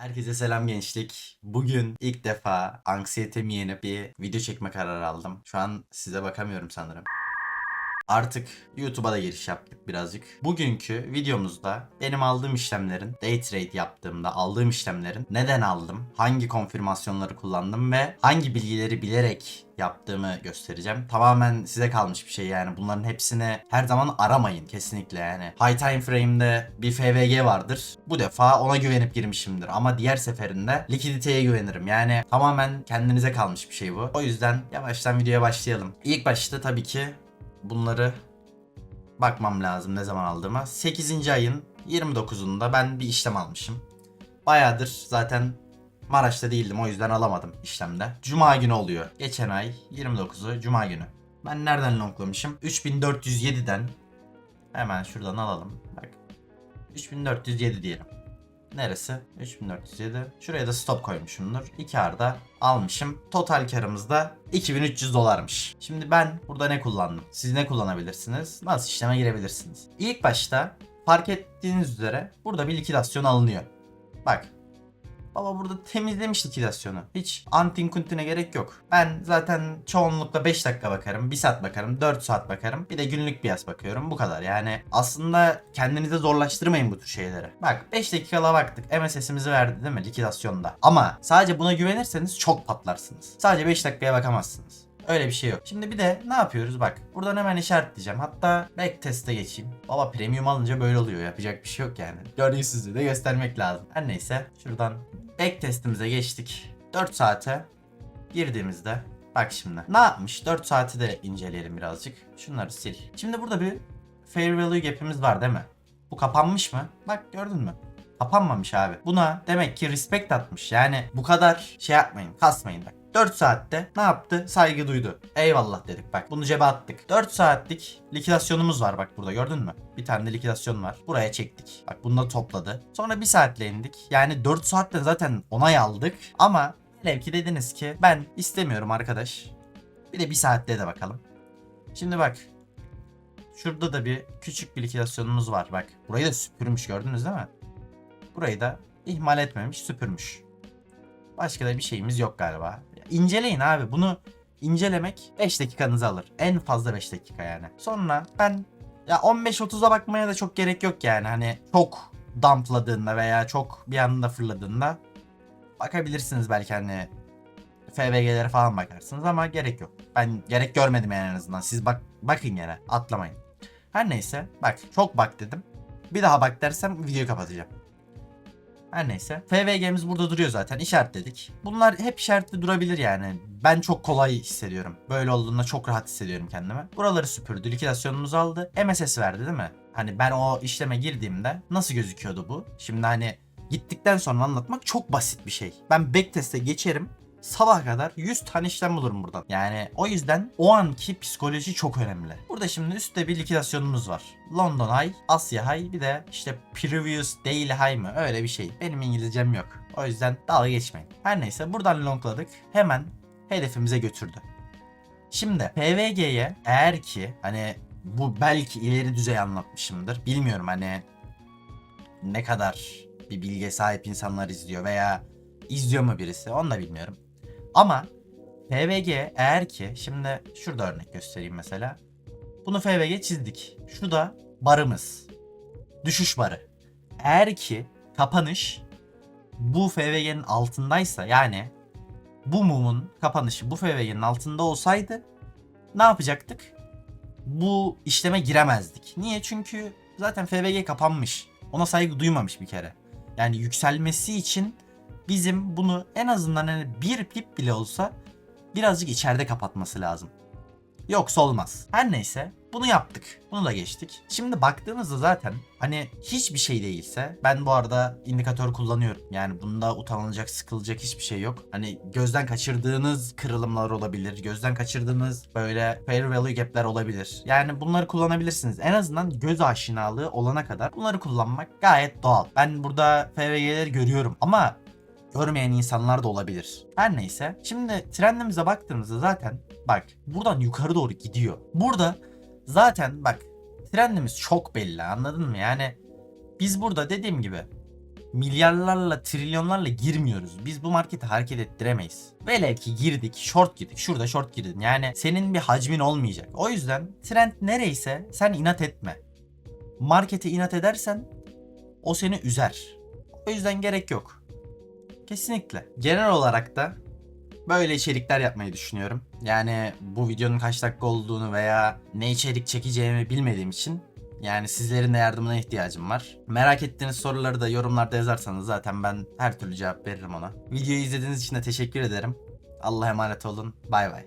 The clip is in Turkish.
Herkese selam gençlik. Bugün ilk defa anksiyetemi yenip bir video çekme kararı aldım. Şu an size bakamıyorum sanırım. Artık YouTube'a da giriş yaptık birazcık. Bugünkü videomuzda benim aldığım işlemlerin, day trade yaptığımda aldığım işlemlerin neden aldım, hangi konfirmasyonları kullandım ve hangi bilgileri bilerek yaptığımı göstereceğim. Tamamen size kalmış bir şey yani. Bunların hepsini her zaman aramayın kesinlikle yani. High time frame'de bir FVG vardır. Bu defa ona güvenip girmişimdir ama diğer seferinde likiditeye güvenirim. Yani tamamen kendinize kalmış bir şey bu. O yüzden yavaştan videoya başlayalım. İlk başta tabii ki bunları bakmam lazım ne zaman aldığıma. 8. ayın 29'unda ben bir işlem almışım. Bayağıdır zaten Maraş'ta değildim o yüzden alamadım işlemde. Cuma günü oluyor. Geçen ay 29'u Cuma günü. Ben nereden longlamışım? 3407'den hemen şuradan alalım. Bak. 3407 diyelim. Neresi? 3407. Şuraya da stop koymuşumdur. 2 arda almışım. Total karımız da 2300 dolarmış. Şimdi ben burada ne kullandım? Siz ne kullanabilirsiniz? Nasıl işleme girebilirsiniz? İlk başta fark ettiğiniz üzere burada bir likidasyon alınıyor. Bak Baba burada temizlemiş likidasyonu. Hiç antin kuntine gerek yok. Ben zaten çoğunlukla 5 dakika bakarım, 1 saat bakarım, 4 saat bakarım. Bir de günlük bias bakıyorum. Bu kadar. Yani aslında kendinize zorlaştırmayın bu tür şeyleri. Bak 5 dakikala baktık. MSS'imizi verdi değil mi likidasyonda. Ama sadece buna güvenirseniz çok patlarsınız. Sadece 5 dakikaya bakamazsınız. Öyle bir şey yok. Şimdi bir de ne yapıyoruz bak. Buradan hemen işaretleyeceğim. Hatta back test'e geçeyim. Baba premium alınca böyle oluyor. Yapacak bir şey yok yani. Gördüğünüz size de göstermek lazım. Her neyse şuradan back testimize geçtik. 4 saate girdiğimizde bak şimdi ne yapmış? 4 saati de inceleyelim birazcık. Şunları sil. Şimdi burada bir fair value gap'imiz var değil mi? Bu kapanmış mı? Bak gördün mü? Kapanmamış abi. Buna demek ki respect atmış. Yani bu kadar şey yapmayın, kasmayın bak. 4 saatte ne yaptı? Saygı duydu. Eyvallah dedik bak. Bunu cebe attık. 4 saatlik likidasyonumuz var bak burada gördün mü? Bir tane de likidasyon var. Buraya çektik. Bak bunu da topladı. Sonra 1 saatle indik. Yani 4 saatte zaten onay aldık. Ama velev ki dediniz ki ben istemiyorum arkadaş. Bir de 1 saatte de bakalım. Şimdi bak. Şurada da bir küçük bir likidasyonumuz var bak. Burayı da süpürmüş gördünüz değil mi? Burayı da ihmal etmemiş süpürmüş. Başka da bir şeyimiz yok galiba. İnceleyin abi bunu incelemek 5 dakikanızı alır. En fazla 5 dakika yani. Sonra ben ya 15-30'a bakmaya da çok gerek yok yani. Hani çok dumpladığında veya çok bir anda fırladığında bakabilirsiniz belki hani FBG'lere falan bakarsınız ama gerek yok. Ben gerek görmedim yani en azından. Siz bak bakın yine atlamayın. Her neyse bak çok bak dedim. Bir daha bak dersem videoyu kapatacağım. Her neyse. FVG'miz burada duruyor zaten. İşaretledik. Bunlar hep işaretli durabilir yani. Ben çok kolay hissediyorum. Böyle olduğunda çok rahat hissediyorum kendimi. Buraları süpürdü. Likidasyonumuzu aldı. MSS verdi değil mi? Hani ben o işleme girdiğimde nasıl gözüküyordu bu? Şimdi hani gittikten sonra anlatmak çok basit bir şey. Ben backtest'e geçerim. Sabah kadar 100 tane işlem bulurum buradan. Yani o yüzden o anki psikoloji çok önemli. Burada şimdi üstte bir likidasyonumuz var. London High, Asya High bir de işte Previous Daily High mı öyle bir şey. Benim İngilizcem yok. O yüzden dalga geçmeyin. Her neyse buradan longladık. Hemen hedefimize götürdü. Şimdi PVG'ye eğer ki hani bu belki ileri düzey anlatmışımdır. Bilmiyorum hani ne kadar bir bilgiye sahip insanlar izliyor veya izliyor mu birisi onu da bilmiyorum. Ama FVG eğer ki şimdi şurada örnek göstereyim mesela. Bunu FVG çizdik. Şu da barımız. Düşüş barı. Eğer ki kapanış bu FVG'nin altındaysa yani bu mumun kapanışı bu FVG'nin altında olsaydı ne yapacaktık? Bu işleme giremezdik. Niye? Çünkü zaten FVG kapanmış. Ona saygı duymamış bir kere. Yani yükselmesi için bizim bunu en azından hani bir pip bile olsa birazcık içeride kapatması lazım. Yoksa olmaz. Her neyse bunu yaptık. Bunu da geçtik. Şimdi baktığımızda zaten hani hiçbir şey değilse ben bu arada indikatör kullanıyorum. Yani bunda utanılacak, sıkılacak hiçbir şey yok. Hani gözden kaçırdığınız kırılımlar olabilir. Gözden kaçırdığınız böyle fair value gap'ler olabilir. Yani bunları kullanabilirsiniz. En azından göz aşinalığı olana kadar bunları kullanmak gayet doğal. Ben burada FVG'leri görüyorum ama görmeyen insanlar da olabilir. Her neyse. Şimdi trendimize baktığımızda zaten bak buradan yukarı doğru gidiyor. Burada zaten bak trendimiz çok belli anladın mı? Yani biz burada dediğim gibi milyarlarla, trilyonlarla girmiyoruz. Biz bu marketi hareket ettiremeyiz. Velev ki girdik, short girdik. Şurada short girdin. Yani senin bir hacmin olmayacak. O yüzden trend nereyse sen inat etme. Markete inat edersen o seni üzer. O yüzden gerek yok. Kesinlikle. Genel olarak da böyle içerikler yapmayı düşünüyorum. Yani bu videonun kaç dakika olduğunu veya ne içerik çekeceğimi bilmediğim için yani sizlerin de yardımına ihtiyacım var. Merak ettiğiniz soruları da yorumlarda yazarsanız zaten ben her türlü cevap veririm ona. Videoyu izlediğiniz için de teşekkür ederim. Allah'a emanet olun. Bay bay.